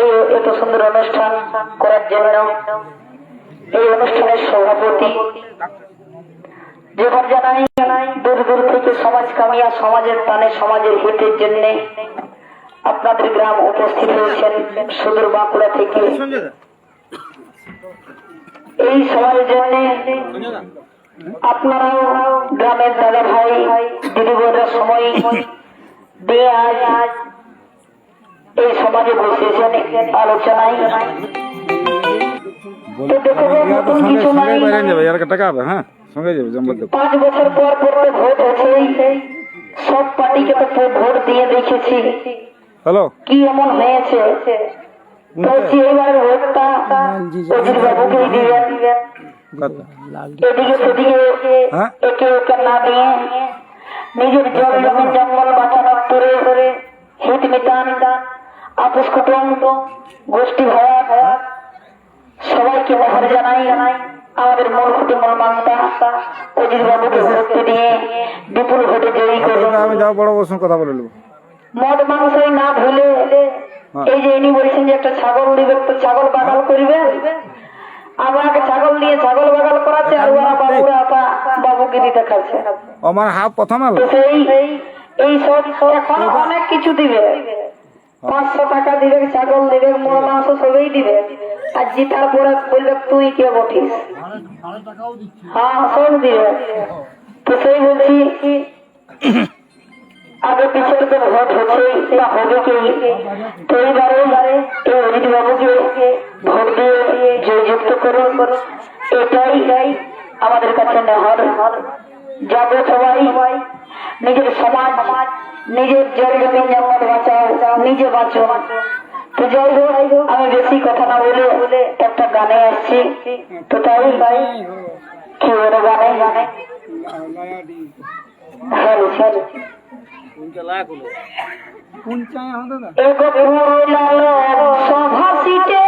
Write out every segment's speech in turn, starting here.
এই এত সুন্দর অনুষ্ঠান করার জন্য এই অনুষ্ঠানের সভাপতি যেমন জানাই, দূর দূর থেকে সমাজ কামিয়া, সমাজের টানে, সমাজের হিতের জন্য আপনাদের গ্রাম উপস্থিত হয়েছেন সুদূর বাঁকুড়া থেকে। এই সমাজের জন্য আপনারাও গ্রামের দাদা ভাই দিদি বোনরা সময় দিয়ে আজ এই সমাজে বসেছেন আলোচনায় তো দেখো নতুন সঙ্গে কিছু সঙ্গে নাই। বাইরে যাবে আর টাকা হবে হ্যাঁ? সঙ্গে যাবে জম্বল দেবো। পাঁচ বছর পর পর তো ভোট হচ্ছেই। সব পার্টিকে তো ভোট- ভোট দিয়ে দেখেছি। হ্যালো? কি এমন হয়েছে? বলছি এইবার ভোটটা অজিত বাবুকেই দিবেন এদিকে সেদিকে হ্যাঁ? একে একে না দিয়ে নিজের জল জমিন জঙ্গল বাঁচানোর করে হিত মিটান। আপুস কুটুম গোষ্ঠী ভয়া সবাইকে মহর জানাই আমাদের মূল খুঁটি মূল মানতা অজিত বাবুকে ভর্তি দিয়ে বিপুল ভোটে জয়ী করুন। আমি যাও বড় সঙ্গে কথা বলে মদ মাংসই না ভুলে এই যে ইনি বলছেন যে একটা ছাগল দিবে তো ছাগল বাগাল করবে। আমাকে ছাগল দিয়ে ছাগল বাগাল করাচ্ছে আর ওরা বাবুরা আপা বাবুকে দিতে খাচ্ছে। আমার হাফ প্রথম আলো? সেই এই সব এখন অনেক কিছু দিবে। পাঁচশো টাকা দিবে ছাগল দিবে মোড় মাংস সবই দিবে আর জিতার পরে বলবে তুই কে বটিস? হ্যাঁ সব দিবে তো সেই বলছি, আগে পিছনে তো ভোট হচ্ছে বা হবে কি? তো এইবারে এই অজিত বাবুকে ভোট দিয়ে জয়যুক্ত করুন। এটাই আমাদের কাছে নেহর যাব সবাই। নিজের সমাজ নিজের জমি জঙ্গল বাঁচাও নিজে বাঁচো। তো যাই হোক আমি বেশি কথা না বলে একটা গানে আসছি। তো তাই কি বলে গানে? গানে হ্যালো। হ্যালো এক পুরলাল সভাসিতে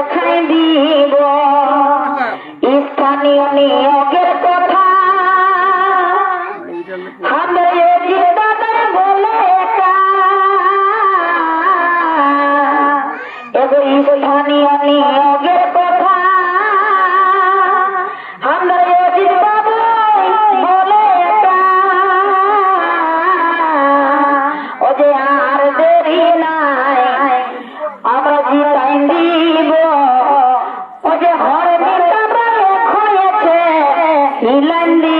দেখাই দিব? স্থানীয় নিয়োগের হিলান দিব এগো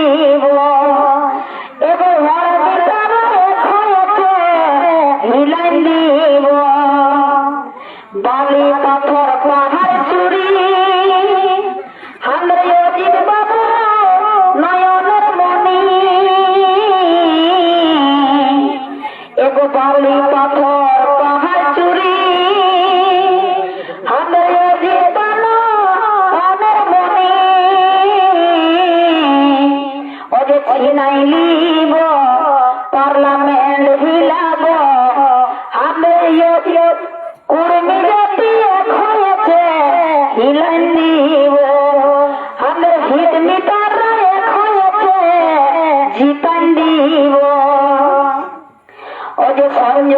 فقيرا وجعلني